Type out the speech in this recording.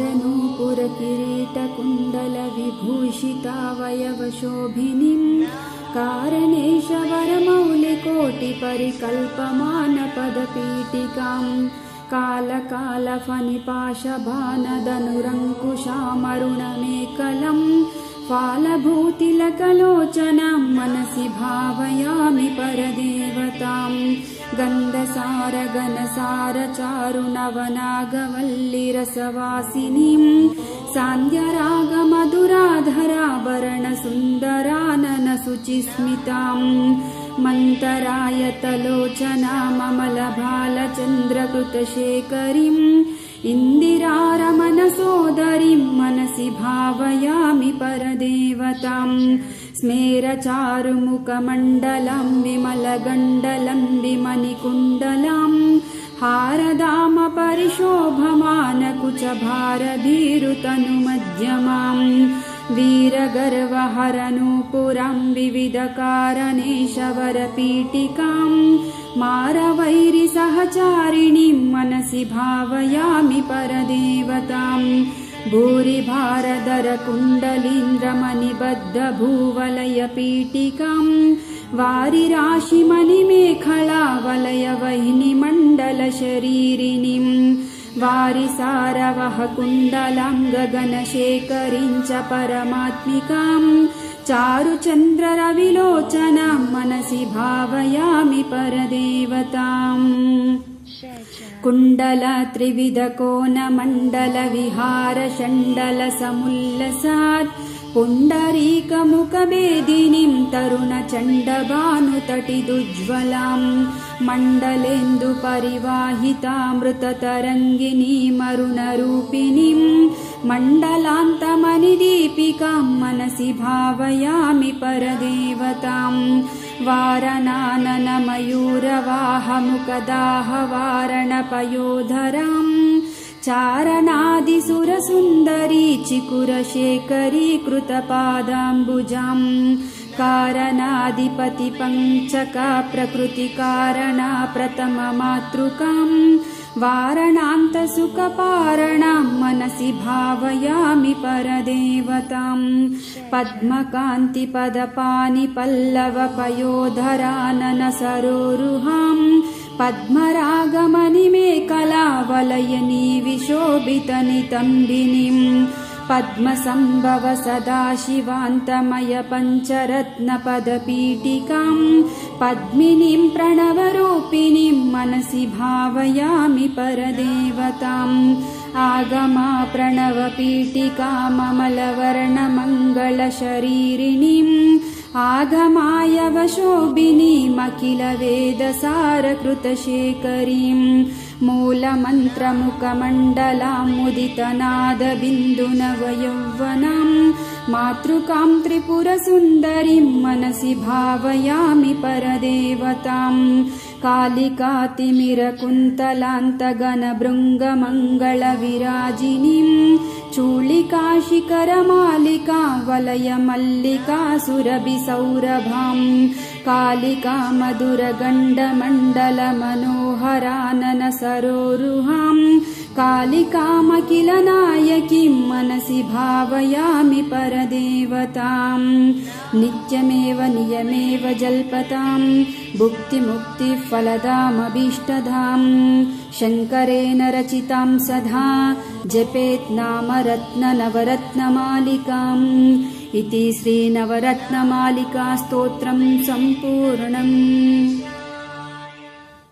हारनूपुरकिरीटकुण्डलविभूषितावयवशोभिनीम् कारणेशवरमौलिकोटिपरिकल्पमानपदपीठिकाम् कालकालफनिपाशभानदनुरङ्कुशामरुणमेकलम् फालभूतिलकलोचनां मनसि भावयामि परदेवताम् गन्धसारगनसारचारुनवनागवल्लिरसवासिनीम् सान्द्यरागमधुराधराभरणसुन्दराननशुचिस्मिताम् मन्तरायतलोचनाममलभालचन्द्रकृतशेखरीम् इन्दिरारमनसोदरीं मनसि भावयामि परदेवताम्। स्मेरचारुमुखमण्डलं विमलगण्डलं विमणिकुण्डलाम् हारदाम परिशोभमानकुचभारभीरुतनुमध्यमाम् वीरगर्वहरनूपुरं विविधकारणेशवरपीठिकाम्। मारवैरिसहचारिणीं मनसि भावयामि परदेवताम् भूरिभारदरकुण्डलीन्द्रमणिबद्धभूवलयपीठिकाम् वारिराशिमणिमेखलावलयवहिनिमण्डलशरीरिणीम् वारिसारवः कुण्डलाम् गगनशेखरीम् च परमात्मिकाम् चारुचन्द्ररविलोचनाम् मनसि भावयामि परदेवताम् कुण्डल त्रिविधकोनमण्डलविहारषण्डलसमुल्लसात् पुण्डरीकमुखभेदिनीं तरुणचण्डभानुतटिदुज्ज्वलाम् मण्डलेन्दुपरिवाहितामृततरङ्गिनीमरुणरूपिणीम् मण्डलान्तमनिदीपिकां मनसि भावयामि परदेवताम् वारनाननमयूरवाहमुखदाहवारणपयोधराम् चारणादिसुरसुन्दरी चिकुरशेखरी कृतपादाम्बुजाम् कारणाधिपतिपञ्चका प्रकृतिकारणा प्रथममातृकाम् वारणान्तसुखपारणां मनसि भावयामि परदेवताम् पद्मकान्तिपदपानि पल्लवपयोधराननसरोरुहाम् पद्मरागमणिमेकलावलयनी विशोभितनितम्बिनीम् पद्मसम्भव सदाशिवान्तमय पञ्चरत्नपदपीठिकाम् पद्मिनीं प्रणवरूपिणीं मनसि भावयामि परदेवताम् आगमा प्रणवपीठिकाममलवर्णमङ्गलशरीरिणीम् आगमाय वशोभिनीमखिलवेदसारकृतशेखरीम् मूलमन्त्रमुखमण्डलामुदितनादबिन्दुनवयौवनाम् मातृकां त्रिपुरसुन्दरीं मनसि भावयामि परदेवताम् कालिकातिमिरकुन्तलान्तगणभृङ्गमङ्गलविराजिनीम् चूलिकाशिखरमालिका वलयमल्लिकासुरभिसौरभाम् कालिका मधुरगण्डमण्डलमनोहराननसरोरुहाम् कालिकामखिलनायकीं मनसि भावयामि परदेवताम् नित्यमेव नियमेव जल्पताम् भुक्तिमुक्तिफलदामभीष्टधाम्। शङ्करेण रचितां सधा। जपेत् नाम रत्ननवरत्नमालिकाम् इति श्रीनवरत्नमालिका स्तोत्रम् सम्पूर्णम्